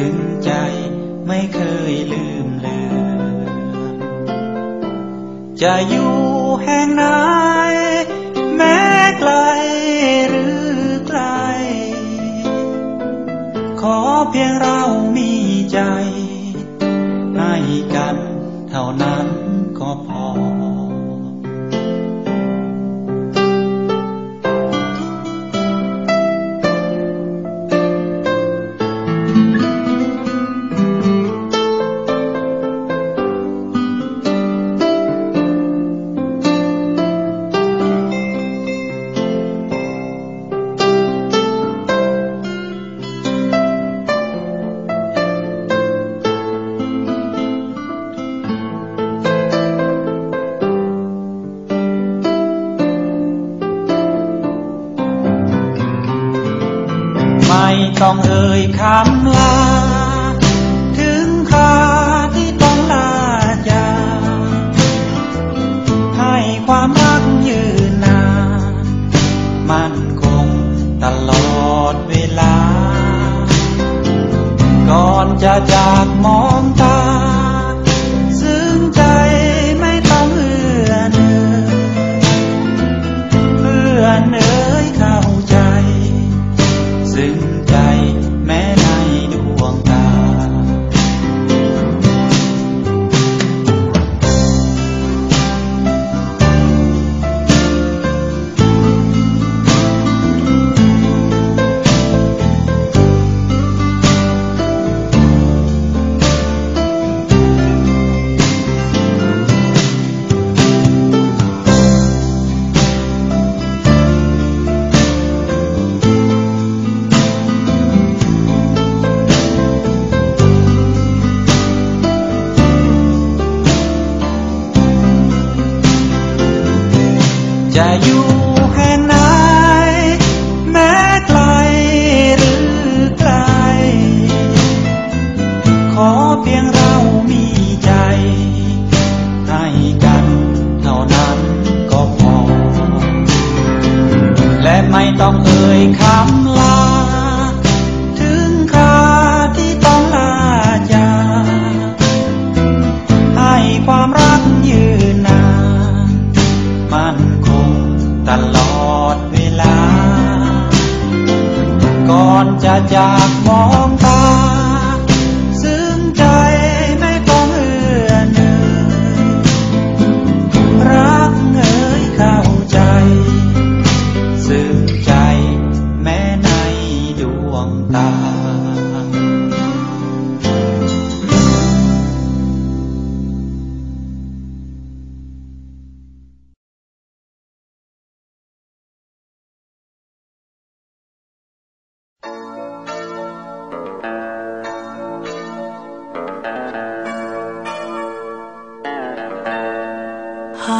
ซึ้งใจไม่เคยลืมเลือนจะอยู่แห่งไหนแม้ไกลหรือไกล ขอเพียงเรามีใจ ให้กันเท่านั้น ต้องเอ่ยคำลาถึงคราที่ต้องลาจากให้ความรักยืนนานมั่นคงตลอดเวลา ก่อนจะจากมอ จะอยู่แห่งไหน แม้ไกลหรือไกล ขอเพียงเรามีใจ ให้กันเท่านั้นก็พอ และไม่ต้องเอ่ยคำลา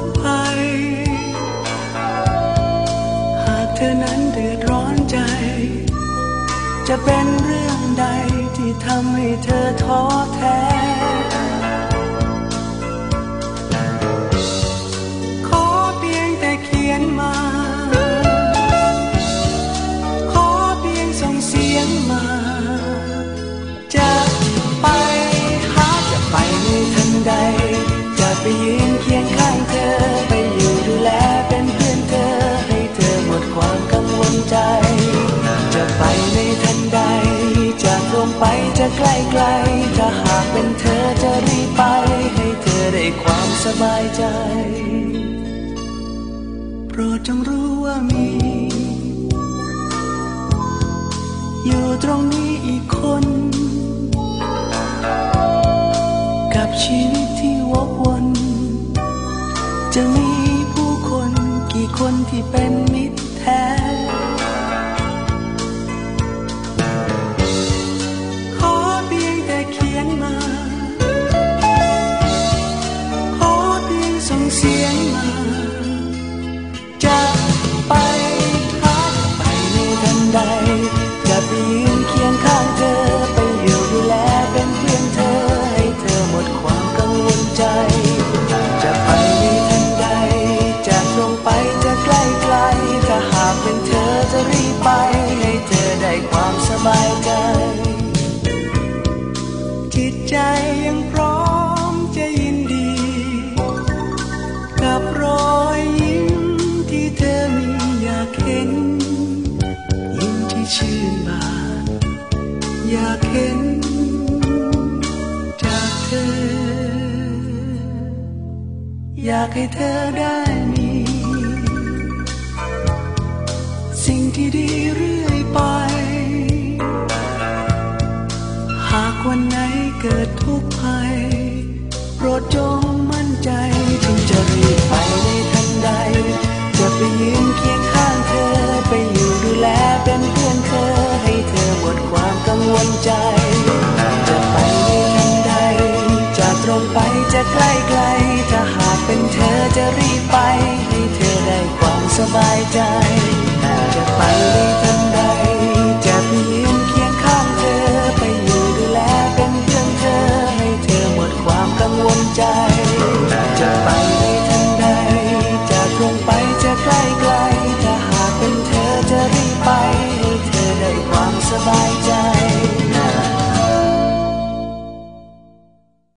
ก ธอนั้นเดือดร้อนใจ จะเป็นเรื่องใดที่ทำให้เธอท้อแท้ ขอเพียงแต่เขียนมา ขอเพียงส่งเสียงมา บายใจ โปรดจงรู้ว่ามี อยู่ตรงนี้อีกคากให้เธอได้มี สิ่งที่ดีเรื่อยไป หากวันไหนเกิด ถ้าหากเป็นเธอจะรีบไป ให้เธอได้ความสบายใจ จะไปทันใด จะไปยืนเคียงข้างเธอ ไปอยู่ดูแลเป็นเพื่อนเธอ ให้เธอหมดความกังวลใจ